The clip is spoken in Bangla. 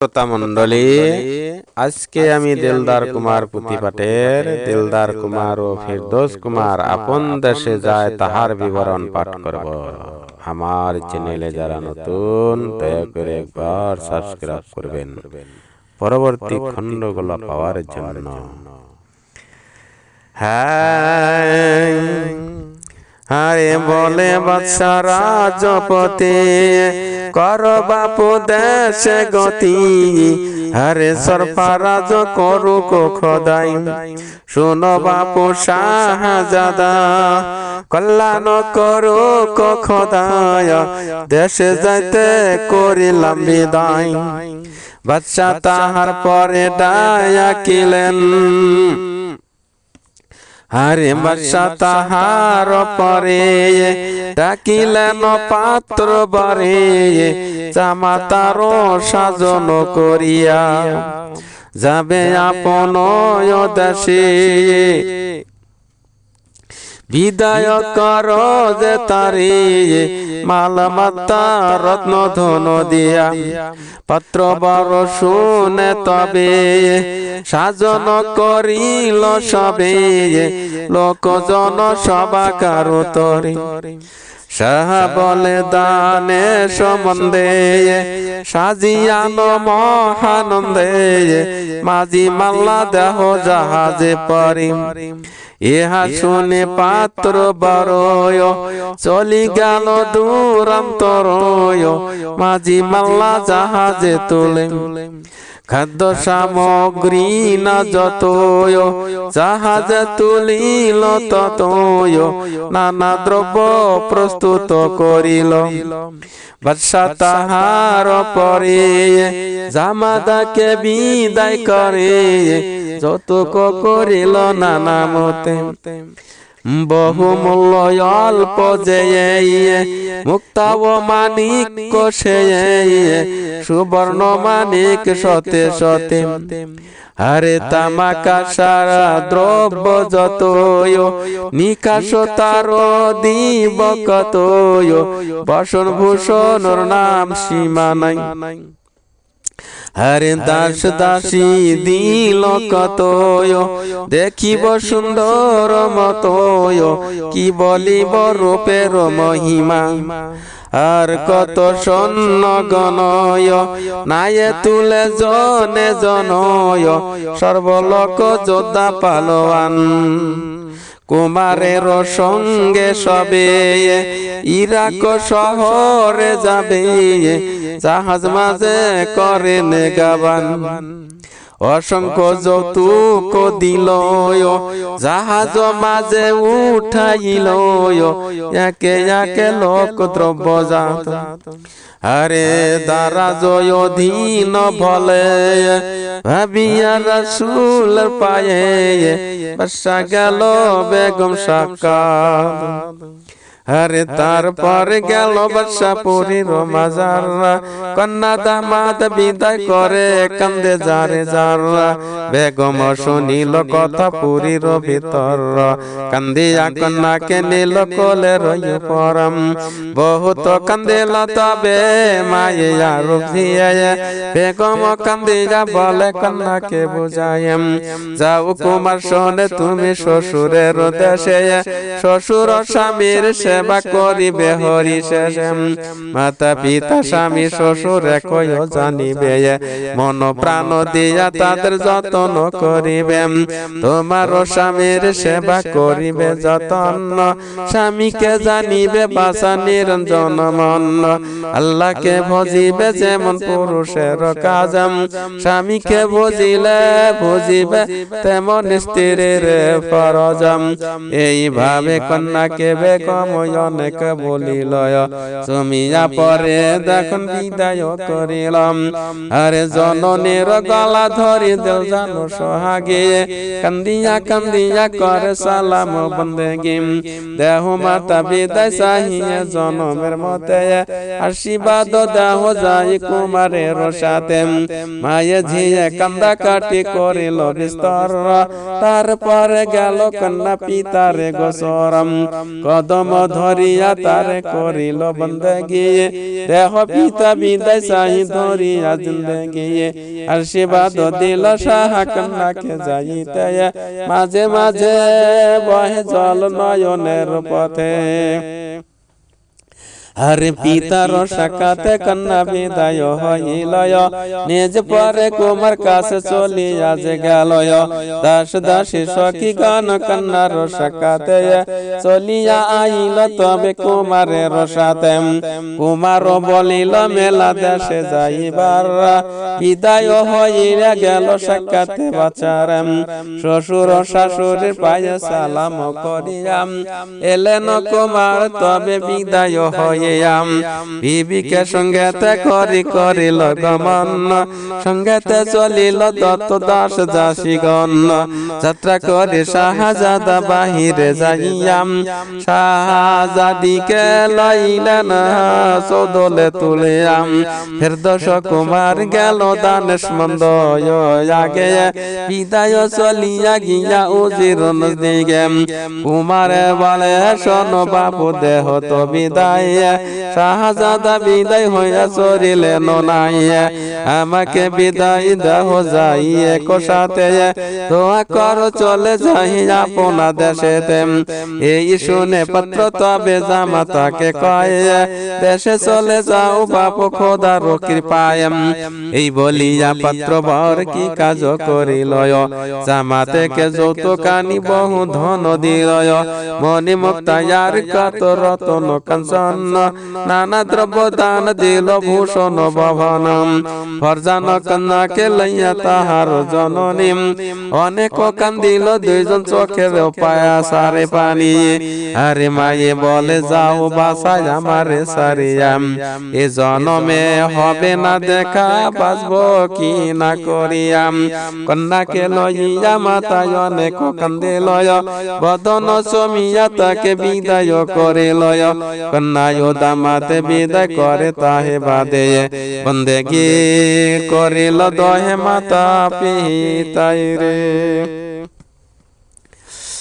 শ্রোতা মন্ডলী আজকে আমি দিলদার কুমার পুঁথিপাটের দিলদার কুমার ও ফিরদোস কুমার আপন দেশে যায় তাহার বিবরণ পাঠ করব। আমার চ্যানেলে যারা নতুন দয়া করে একবার সাবস্ক্রাইব করবেন। পরবর্তী খণ্ডগুলো পাওয়ার জন্য। হ্যাঁ। আরে বলে বাদশা রাজপতি। কর বাপু দেশে গতি। হরে সরফারাজ করুক খোদাই। শুনো বাপু শাহজাদা। কল্যাণ করুক খোদায় দেশে যাইতে করিলাম বিদায়। বাদশা তাহার পরে ডায়া কিলেন আরে বাদশা তাহার পরে ডাকিলেন পাত্র বারে জামাতার সাজন করিয়া যাবে আপন দেশে বিদায় কর যে তারে মাল মাতা রত্ন ধন দিয়া। পত্র বড় শুনে তবে সাজন করিল সবে। লোকজন সবা কারও তরে। সাহা বলে দানে সম্বন্ধে সাজিয়ানো মহানন্দে। মাঝি মাল্লা দেহ জাহাজে পরে। ইহা শুনে পাত্র বড়য় চলি গেল দূরান্তর মাঝি মাল্লা জাহাজে তোলে। খাদ্য সামগ্রী না যতয় জাহাজে তুলিল ততয়। নানা দ্রব্য প্রস্তুত করিল। বাদশা তাহার পরে জামাদাকে বিদায় করে। যতক করিল নানা মতে বহু মূল্য অল্প যে মুক্তা মানিক কোষে সুবর্ণ মানিক সতে সতে। আরে তামাকা সারা দ্রব্য যত নিকাশ তার দিব কত বসন ভূষণ নাম সীমা নাই। হরে দাস দাসী দিল কত দেখিব সুন্দর মত কি বলিব রূপের মহিমা? আর কত সন্ন গণয়। নায়ে তুলে জনে জনয়। সর্বলোক যোদ্ধা পালোয়ান। কুমারের সঙ্গে সবে ইরাক শহরে যাবে। জাহাজ মাঝে করে নেগাবান। অসংখ্য যৌতুক দিল জাহাজ মাঝে উঠাইল একে একে লোক দ্রব্য জাত আরে দারা জয় অধীন ভলে ভাবিয়া রসুল পায়ে, বসা গেল বেগম সাকাত আরে তারপর গেল বর্ষা পুরীর মাজার কন্যা দামাদ বিদায় করে কান্দে যারে যার বেগম শুনিল কথা পুরীর ভিতর কান্দিয়া কন্যাকে নীল কোলে রই পরম। বহুত কান্দিল তবে মাইয়া রূপ দিয়ে বেগম কান্দিয়া বলে কন্যাকে বুঝাইম যাও কুমার শোনে তুমি শ্বশুরের দেশে। শ্বশুর স্বামীর সেবা করিবে হরি শেষে মাতা পিতা স্বামী শ্বশুর একই জানিবে। মন প্রাণ দিয়া তাদের যত্ন করিবে। তোমার স্বামীর সেবা করিবে যতন স্বামীকে জানিবে বাসা নিরঞ্জন মন। আল্লাহকে ভজিবে যেমন পুরুষের কাজ স্বামীকে ভজিলে ভজিবে তেমন স্ত্রীর ফরজম। এইভাবে কন্যাকে বেগম অনেক বলিল সুমিয়া পরে দেখুন বিদায় করিলাম আরে জননের গলা ধরি দেল জানো সোহাগে কান্দিয়া কান্দিয়া করে সালাম বন্দেগি। দেহ মাতা বিদায় সাহিয়ে জনমের মতে আশীর্বাদ দেহ যাই কুমারের সাথে। মায়ে ঝিয়ে কান্দা কাটি করিল বিস্তর। তারপরে গেল কন্যা পিতারে গোসরম কদম ধরিয়া তারে করিল বন্দগি দেহ পিতা বিদায় সাহি ধরিয়া জিন্দগি আশীর্বাদ দিল সাহা কন্যাকে যাইতে। মাঝে মাঝে বহে জল নয়নের পথে। আরে পিতার সাকাতে কন্যা বিদায় হইলয় নিজ পরে কুমার কাছে চলিয়া যে গেলয় দাস দাসী সখী গান কন্যার সাকাতে চলিয়া আইল তবে কুমারের সাথে কুমার বলিল মেলা দেশে যাইবার বিদায় হইয়া গেল সাক্ষাতে বাচার শ্বশুর শাশুড়ির পায়ে সালাম করিয়াম। এলেন কুমার তবে বিদায় হইয়াম বিবিকে সঙ্গেতে করি করিল গমন সঙ্গেতে চলিল দত্ত দাস দাসীগণ যাত্রা করে শাহজাদা বাহিরে যাইয়াম। শাহজাদিকে লইলেন সদলে তুলিয়াম। ফের দশ কুমার গেল দানেশ মন্দ আগে। বিদায় চলিয়া গিয়া উজির দিকে কুমারে বলে শোন বাবু দেহ তো বিদায়। শাহজাদা বিদায় হইয়া চরিলেন নাই আমাকে বিদায় দেহ যাই এক সাথে দোয়া কর, চলে যাই আপনা দেশেতে। এই শুনে পত্র তবে জামাতাকে কয়, দেশে চলে যাও বাপ, খোদার কৃপায়। এই বলিয়া পত্র বর কি কাজ করিল? জামাতে কে যৌত কানি বহু ধন দিল। মনি মুক্তায়ার কত রতন কাঞ্চন নানা দ্রব্য দান দিল ভূষণ ভবন। ফরজান কন্যাকে লইয়া তাহার জননী। অনেক কান্দিল দুইজন চোখের পায়া সারে পানি। আরে মায়ে বলে, যাও বাসায় আমারে সারিয়াম এ জনমে হবে না দেখা, বাঁচবো কি না করিয়াম কন্যাকে লইয়া মাতায় অনেক কান্দিল বদন সমিয়া তাকে বিদায় করে লয় কন্যায় দামাতে বিদায় করে তাহে বাদে। বন্দেগি করিল দহে মাতা পিতাই রে।